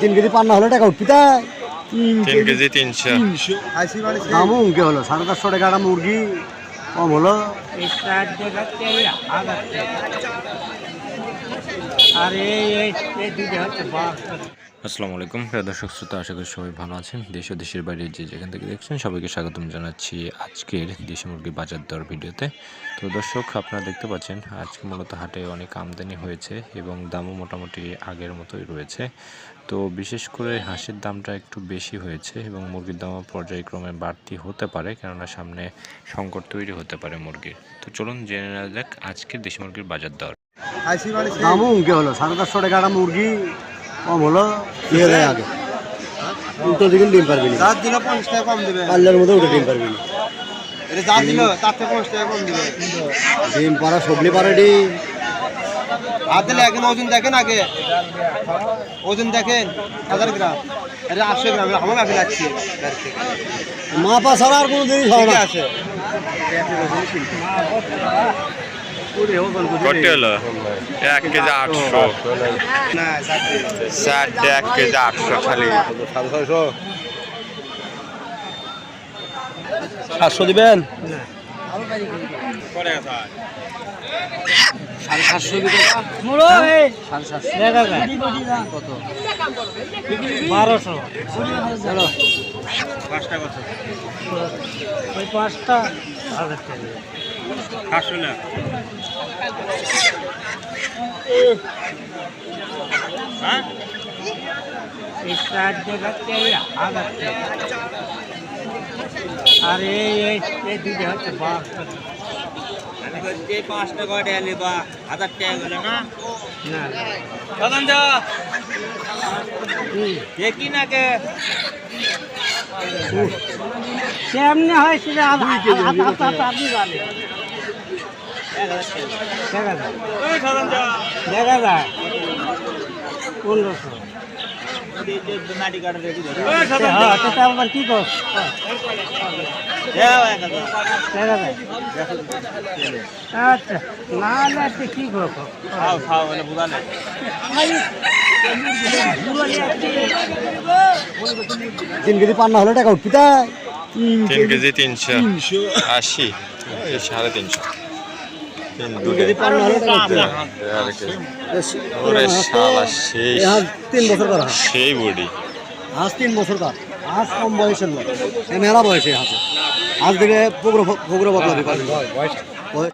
তিন কেজি পান্না হলে টাকা উঠবি তাই। তিন কেজি। তিনশো। দামও উনকে হলো সাড়ে চারশো টাকা একটা মুরগি কম হলো। আর এই দুটো হচ্ছে বাস। আসসালামু আলাইকুম। প্রিয় দর্শক শ্রোতা আশা করি সবাই ভালো আছেন। দেশ ও দেশের বাইরে যে যেখান থেকে দেখছেন সবাইকে স্বাগতম জানাচ্ছি আজকের দেশি মুরগি বাজার দর ভিডিওতে। তো দর্শক আপনারা দেখতে পাচ্ছেন আজকে মূলত হাটে অনেক আমদানি হয়েছে এবং দামও মোটামুটি আগের মতোই রয়েছে। তো বিশেষ করে হাঁসের দামটা একটু বেশি হয়েছে এবং মুরগির দামও পর্যায়ক্রমে বাড়তি হতে পারে কেননা সামনে সংকট তৈরি হতে পারে মুরগির। তো চলুন জেনে নেওয়া যাক আজকের দেশি মুরগির বাজার দর। দামও হলো সাড়ে চারশো টাকা মুরগি। কম হলো দুই হাজার আগে। উল্টো দিকে ডিম পারবি না। যার দিল পঞ্চাশ টাকা কম দেবে। পাল্লার মধ্যে উঠে ডিম পারবি না। এটা যা দিল তার থেকে পঞ্চাশ টাকা কম দেবে। ডিম পাড়া সবলি পারে ডিম। আর দিলে এখন ওজন দেখেন আগে। ওজন দেখেন হাজার গ্রাম। আরে আটশো গ্রাম আমার আগে লাগছে। গাড়ি থেকে। মা পা ছাড়া আর কোনো জিনিস হয় না। আছে। কত হলো এক কেজি আটশো না চারটে এক কেজি আটশো খালি সাতশো দিবেন সাড়ে সাতশো মুড়ো সাড়ে সাতশো দেখা যায় কত? ওই পাঁচটা হাজার টাকা আর এই দুটো হচ্ছে বাস পাঁচ টাকা টাকা বা হাজার টাকা গেলে না? না। দেখি না কে? কেমনে হয় সেটা আপ- আপ- আপ- আপ- আপ- আপনি জানেন। দেখা যায়। দেখা যায়। পনেরোশো। হ্যাঁ আবার কি কর? দেখা যায়। আচ্ছা না তিন কেজি পান্না হলে টাকা উঠবি তাই। তিন কেজি তিনশো। আশি। এই সাড়ে তিনশো। তিন বছর কর। সেই বডি। হাঁস তিন বছর কর। হাঁস কম বয়সের লোক। মেলা বয়সে হাঁস হাঁস দিকে পুকুর পুকুর বদলাবি